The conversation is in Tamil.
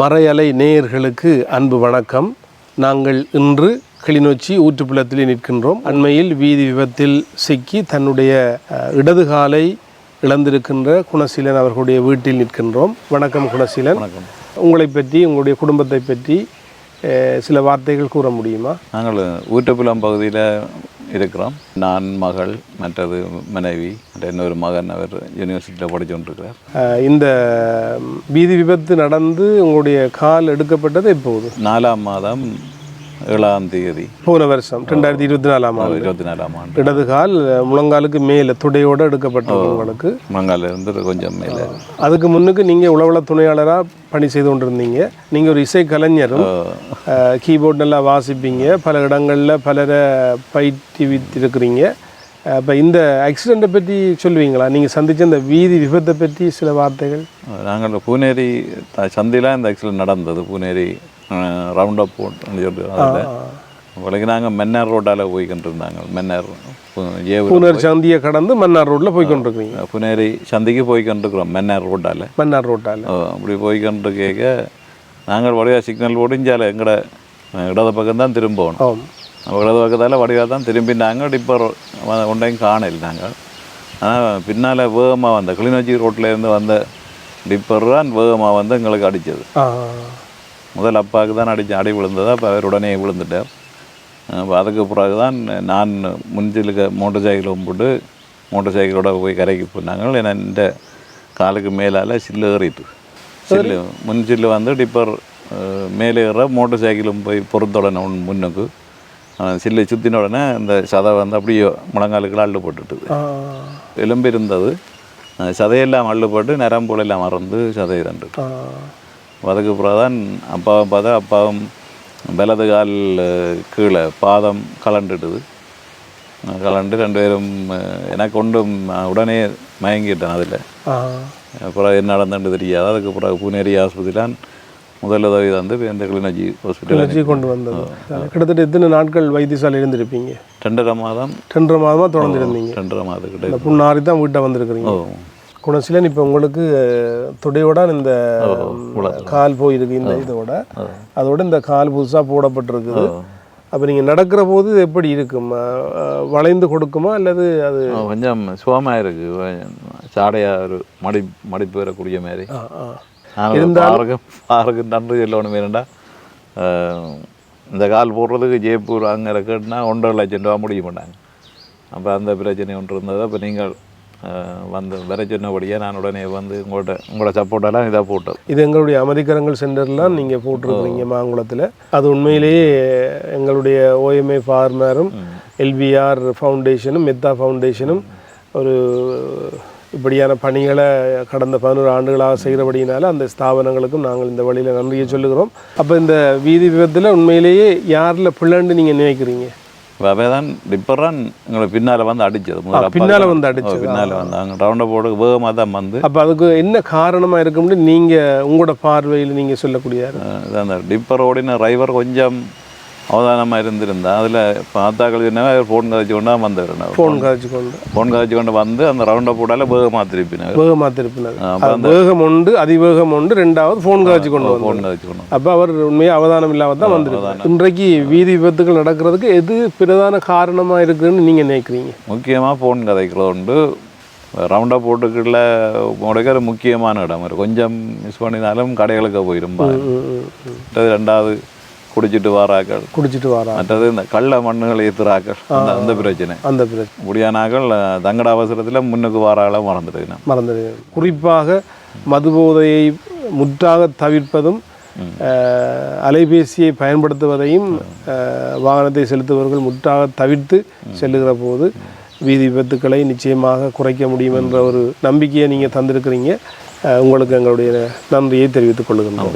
மறையலை நேயர்களுக்கு அன்பு வணக்கம். நாங்கள் இன்று கிளிநொச்சி ஊற்றுப்புலத்தில் நிற்கின்றோம். அண்மையில் வீதி விபத்தில் சிக்கி தன்னுடைய இடது காலை இழந்திருக்கின்ற குணசீலன் அவர்களுடைய வீட்டில் நிற்கின்றோம். வணக்கம் குணசீலன். வணக்கம். உங்களை பற்றி உங்களுடைய குடும்பத்தை பற்றி சில வார்த்தைகள் கூற முடியுமா? நாங்கள் ஊட்டப்புலம் பகுதியில் இருக்கிறோம். நான் மகள் மற்றது மனைவி மற்ற இன்னொரு மகன் அவர் யூனிவர்சிட்டியில் படித்து கொண்டிருக்கிறார் இந்த வீதி விபத்து நடந்து உங்களுடைய கால் எடுக்கப்பட்டது எப்போது? நாலாம் மாதம் ஏழாம் தேதி போன வருஷம் ரெண்டாயிரத்தி இருபத்தி நாலாம் ஆண்டு இருபத்தி நாலாம் ஆண்டு இடது கால் முழங்காலுக்கு மேலே துடையோடு எடுக்கப்பட்டது உங்களுக்கு முழங்கால இருந்து கொஞ்சம் மேலே அதுக்கு முன்னுக்கு நீங்கள் உளவள துணையாளராக பணி செய்து கொண்டிருந்தீங்க நீங்கள் ஒரு இசை கலைஞரும் கீபோர்ட் நல்லா வாசிப்பீங்க பல இடங்களில் பலரை பயிற்றுவித்திருக்கிறீங்க அப்போ இந்த ஆக்சிடெண்ட்டை பற்றி சொல்லுவீங்களா நீங்கள் சந்தித்த இந்த வீதி விபத்தை பற்றி சில வார்த்தைகள் நாங்கள் பூனேரி சந்தில இந்த ஆக்சிடென்ட் நடந்தது பூனேரி ரவுண்ட் அப் சொல்லிட்டு அதில் உங்களுக்கு நாங்கள் மென்னார் ரோட்டால் போய்கிட்டு இருந்தாங்க மென்னார் பூனர் சந்தியை கடந்து மன்னார் ரோட்டில் போய் கொண்டிருக்கிறீங்க புனேரி சந்திக்கு போய்கிட்டு இருக்கிறோம் மென்னார் ரோட்டால் மன்னார் ரோட்டால் அப்படி போய்கிட்டு கேட்க நாங்கள் வடிவா சிக்னல் போடிஞ்சால எங்கட இடது பக்கம் தான் திரும்பணும். இடது பக்கத்தால் வடிவாக தான் திரும்பினாங்க டிப்பர் ஒன்றையும் காணல நாங்கள். ஆனால் பின்னால் வேகமாக வந்த கிளிநொச்சி ரோட்டில் இருந்து வந்த டிப்பர் தான் வேகமாக வந்து எங்களுக்கு அடித்தது முதல் அப்பாவுக்கு தான் அடிச்சு அடி விழுந்ததா அப்போ அவர் உடனே விழுந்துட்டார். அப்போ அதுக்கு பிறகு தான் நான் முன்சிலுக்கு மோட்டர் சைக்கிள் போட்டு மோட்டர் சைக்கிளோட போய் கரைக்கு போனாங்க. ஏன்னா இந்த காலுக்கு மேலால் சில்லு ஏறிட்டு. சில்லு முன் சில்லு வந்து டிப்பர் மேலே ஏற மோட்டர் சைக்கிளும் போய் பொறுத்த உடனே உன் முன்னுக்கு சில்லு சுற்றின உடனே அந்த சதை வந்து அப்படியே முழங்காலுக்குள்ள அள்ளு போட்டுட்டுது எலும்பு இருந்தது. சதையெல்லாம் அள்ளு போட்டு நரம்புலெல்லாம் மறந்து சதை ரெண்டு ஆ. அதுக்கு பிறகு தான் அப்பாவை பார்த்தா அப்பாவும் வலது கால் கீழே பாதம் கலண்டுட்டுது. கலண்டு ரெண்டு பேரும் எனக்கு கொண்டும் உடனே மயங்கிட்டேன் அதில். அப்புறம் என்ன நடந்துட்டு தெரியாது. அதுக்கு பிறகு பூனேரி ஆஸ்பத்திரியில் முதல் உதவி தந்து இப்ப இந்த கிளிநொச்சி ஹாஸ்பிட்டல் கொண்டு வந்தது. கிட்டத்தட்ட எத்தனை நாட்கள் வைத்தியசாலை இருந்திருப்பீங்க? ரெண்டரை மாதம். ரெண்டரை மாதமாக தொடர்ந்து இருந்தீங்க ரெண்டரை மாதத்துக்கிட்ட இந்த புண்ணாரி தான் வீட்டை வந்திருக்கிறீங்க. குணசீலன் இப்போ உங்களுக்கு தொடையோட இந்த கால் போயிருக்கு இந்த இதோட. அதோட இந்த கால் புதுசாக போடப்பட்டிருக்குது. அப்போ நீங்கள் நடக்கிற போது எப்படி இருக்கும்? வளைந்து கொடுக்குமா அல்லது அது கொஞ்சம் சுகமாக இருக்கு. சாடையா ஒரு மடி மடிப்பு வரக்கூடிய மாதிரி. ஆனால் பாருக்கு நன்றி சொல்லணும் வேணுண்டா இந்த கால் போடுறதுக்கு ஜெய்ப்பூர் அங்கே கேட்டுனா ஒன்றரை லட்சம் ரூபா முடிய மாட்டாங்க. அப்போ அந்த பிரச்சனை ஒன்று இருந்தது. அப்போ நீங்கள் வந்து வர சொன்னபடியே நான் உடனே வந்து உங்கள்கிட்ட உங்களோட சப்போர்ட்டெல்லாம் இதாக போட்டது இது எங்களுடைய அமெரிக்கரங்கள் சென்டர்லாம் நீங்கள் போட்டிருக்கிறீங்க மாங்குளத்தில். அது உண்மையிலேயே எங்களுடைய ஓஎம்ஏ ஃபார்மரும் எல்பிஆர் ஃபவுண்டேஷனும் மெத்தா ஃபவுண்டேஷனும் ஒரு இப்படியான பணிகளை கடந்த பதினோரு ஆண்டுகளாக செய்கிறபடியினால அந்த ஸ்தாபனங்களுக்கும் நாங்கள் இந்த வழியில் நன்றியை சொல்லுகிறோம். அப்போ இந்த வீதி விபத்தில் உண்மையிலேயே யாரில் பிள்ளைன்னு நீங்கள் நினைக்கிறீங்க? அவே தான் டிப்பரான் எங்களை பின்னால் வந்து அடித்தது முதல்ல பின்னால வந்து அடிச்சது. பின்னால் வந்து அங்கே ரவுண்டை போட்டு வேகமாக தான் வந்து. அப்போ அதுக்கு என்ன காரணமாக இருக்கும்னு நீங்கள் உங்களோட பார்வையில் நீங்கள் சொல்லக்கூடிய அந்த டிப்பர் ஓடின டிரைவர் கொஞ்சம் அவதானமாக இருந்திருந்தா அதில் பார்த்தாக்கள் என்ன ஃபோன் கதைச்சு கொண்டு வந்தவர் ஃபோன் காய்ச்சி கொண்டு ஃபோன் கதைச்சு கொண்டு வந்து அந்த ரவுண்டை போட்டால வேகமாக திருப்பினார். வேகமாக அது வேகம் உண்டு அதிவேகம் உண்டு ரெண்டாவது ஃபோன் காய்ச்சி கொண்டு வந்து ஃபோன் கதைச்சு கொண்டு அப்போ அவர் உண்மையாக அவதானம் இல்லாமல் தான் வந்திருக்காரு. இன்றைக்கு வீதி விபத்துகள் நடக்கிறதுக்கு எது பிரதான காரணமாக இருக்குன்னு நீங்கள் நினைக்கிறீங்க? முக்கியமாக ஃபோன் கதைக்கிறது உண்டு. ரவுண்டாக போட்டுக்குள்ள முடக்கிற முக்கியமான இடம். கொஞ்சம் மிஸ் பண்ணினாலும் கடைகளுக்கு மற்றது ரெண்டாவது குடிச்சிட்டு வாராக்கள். குடிச்சிட்டு வரா மற்றது இந்த கள்ள மண்ணுகள் ஏற்றுறாக்கள் அந்த அந்த பிரச்சனை. அந்த பிரச்சனை. முடியானாக்கள் தங்கட அவசரத்தில் முன்னுக்கு வாராள மறந்துடுவேன் மறந்துடு குறிப்பாக மதுபோதையை முற்றாக தவிர்ப்பதும் அலைபேசியை பயன்படுத்துவதையும் வாகனத்தை செலுத்துபவர்கள் முற்றாக தவிர்த்து செல்லுகிற போது வீதி விபத்துக்களை நிச்சயமாக குறைக்க முடியும் என்ற ஒரு நம்பிக்கையை நீங்கள் தந்திருக்கிறீங்க. உங்களுக்கு எங்களுடைய நன்றியை தெரிவித்துக் கொள்கின்றோம்